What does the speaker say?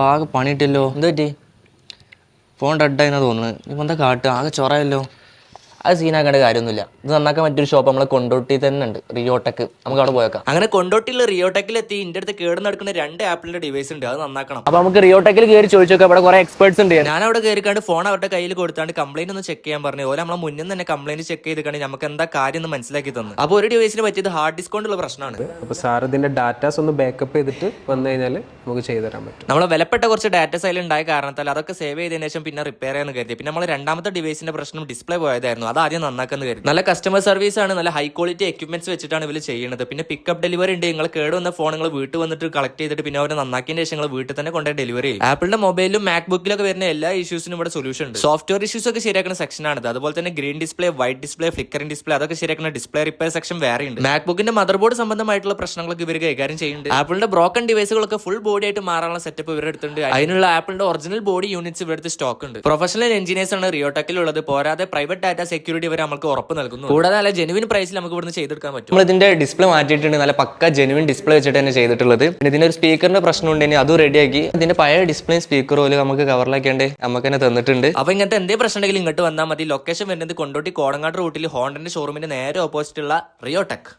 ആകെ പണിയിട്ടല്ലോ. എന്ത് പറ്റി ഫോൺ ഡെഡായിന്നാ തോന്നുന്നത്? ഇപ്പം എന്താ കാട്ടുക? ആകെ ചൊറയല്ലോ. അത് സീനാക്കേണ്ട കാര്യമൊന്നുമില്ല. ഇത് നന്നാക്കാൻ മറ്റൊരു ഷോപ്പ് നമ്മളെ കൊണ്ടോട്ടി തന്നെ ഉണ്ട്. റിയോടെക്. നമുക്ക് അവിടെ പോയേക്കാം അങ്ങനെ കൊണ്ടോട്ടിയുള്ള റിയോടെക്കിൽ എത്തി ഇന്റെ അടുത്ത് കേട് നടക്കുന്ന രണ്ട് ആപ്പിളിന്റെ ഡിവൈസ് ഉണ്ട്. അത് നന്നാക്കണം. അപ്പൊ നമുക്ക് റിയോടെക്കിൽ കയറി ചോദിച്ചു അവിടെ കുറെ എക്സ്പേർട്സ് ഉണ്ട്. ഞാൻ അവിടെ കയറിക്കാണ്ട് ഫോൺ അവരുടെ കയ്യിൽ കൊടുത്താണ്ട് കംപ്ലൈന്റ് ഒന്ന് ചെക്ക് ചെയ്യാൻ പറഞ്ഞു. ഓരോ നമ്മളെ മുന്നിൽ തന്നെ കംപ്ലൈന്റ് ചെക്ക് ചെയ്തിക്കാണ്ട് നമുക്ക് എന്താ കാര്യം എന്ന് മനസ്സിലാക്കി തന്നു. അപ്പോൾ ഒരു ഡിവൈസിന് പറ്റിയത് ഹാർഡ് ഡിസ്കൗണ്ട് ഉള്ള പ്രശ്നമാണ്. അപ്പോൾ സാർ ഇതിന്റെ ഡാറ്റാസ് ഒന്ന് ബാക്കപ്പ് ചെയ്തിട്ട് വന്നു കഴിഞ്ഞാൽ നമുക്ക് ചെയ്തു തരാൻ പറ്റും. നമ്മളെ വിലപ്പെട്ട കുറച്ച് ഡാറ്റാസ് അതിൽ ഉണ്ടായ കാരണത്താൽ അതൊക്കെ സേവ് ചെയ്തതിനു ശേഷം പിന്നെ റിപ്പയർ ചെയ്യാൻ കരുതി. പിന്നെ നമ്മൾ രണ്ടാമത്തെ ഡിവൈസിന്റെ പ്രശ്നം ഡിസ്പ്ലേ പോയതായിരുന്നു. അത് ആദ്യം നന്നാക്കുന്ന കരുതി. നല്ല കസ്റ്റമർ സർവീസ് ആണ് നല്ല ഹൈ ക്വാളിറ്റി എക്യുപ്മെന്റ്സ് വെച്ചിട്ടാണ് ഇവർ ചെയ്യുന്നത്. പിന്നെ പിക്കപ്പ് ഡെലിവറി ഉണ്ട്. നിങ്ങൾ കേട് വന്ന ഫോൺ നിങ്ങൾ വീട്ടിൽ വന്നിട്ട് കളക്ട് ചെയ്തിട്ട് പിന്നെ അവരെ നന്നാക്കിയ ശേഷം നിങ്ങൾ വീട്ടിൽ തന്നെ കൊണ്ടുപോയി ഡെലിവറി ചെയ്യും. ആപ്പിളിന്റെ മൊബൈലും മാക് ബുക്കിലൊക്കെ വരുന്ന എല്ലാ ഇഷ്യൂസിനും ഇവിടെ സൊല്യൂഷൻ ഉണ്ട്. സോഫ്റ്റ്വെയർ ഇഷ്യൂസ് ഒക്കെ ശരിയാക്കുന്ന സെക്ഷൻ ആണ് അതുപോലെ തന്നെ green display white display flickering display അതൊക്കെ ശരിയാക്കുന്ന ഡിസ്പ്ലേ റിപ്പയർ സെക്ഷൻ വേറെ ഉണ്ട്. മാക് ബുക്കിന്റെ മദർ ബോർഡ് സംബന്ധമായിട്ടുള്ള പ്രശ്നങ്ങളൊക്കെ ഇവർ കൈകാര്യം ചെയ്യുന്നുണ്ട്. ആപ്പിളിന്റെ ബ്രോക്കൺ ഡിവൈസുകളൊക്കെ ഫുൾ ബോഡി ആയിട്ട് മാറാനുള്ള സെറ്റപ്പ് ഇവരുടെ അടുത്തുണ്ട്. അതിനുള്ള ആപ്പിളിന്റെ ഒറിജിനൽ ബോഡി യൂണിറ്റ്സ് ഇവരുടെ സ്റ്റോക്ക് ഉണ്ട്. പ്രൊഫഷണൽ എഞ്ചിനീയേഴ്സ് ആണ് റിയോടെക്കിലുള്ളത് പോരാതെ പ്രൈവറ്റ് ഡാറ്റ സെക്യൂരിറ്റി വരെ നമുക്ക് ഉറപ്പ് നൽകുന്നു കൂടാതെ നല്ല ജെനുവിൻ പ്രൈസിൽ നമുക്ക് ഇവിടുന്ന് ചെയ്തെടുക്കാൻ പറ്റും. നമ്മൾ ഇതിന്റെ ഡിസ്പ്ലേ മാറ്റിയിട്ടുണ്ട്. നല്ല പക്ക ജെനുവിൻ ഡിസ്പ്ലേ വെച്ചിട്ട് തന്നെ ചെയ്തിട്ടുള്ളത്. പിന്നെ ഇതിന്റെ ഒരു സ്പീക്കറിന്റെ പ്രശ്നം ഉണ്ടെങ്കിൽ അതും റെഡിയാക്കി ഇതിന്റെ പഴയ ഡിസ്പ്ലേ സ്പീക്കർ പോലും നമുക്ക് കവറിലാക്കേണ്ടേ നമുക്ക് തന്നെ തന്നിട്ടുണ്ട്. അപ്പൊ ഇങ്ങനത്തെ എന്തേ പ്രശ്നം ഉണ്ടെങ്കിലും ഇങ്ങോട്ട് വന്നാൽ മതി. ലൊക്കേഷൻ വരുന്നത് കൊണ്ടോട്ടി കോടങ്ങാട് റൂട്ടിൽ ഹോണ്ടന്റെ ഷോറൂമിന്റെ നേരെ ഓപ്പോസിറ്റ് ഉള്ള റിയോടെക്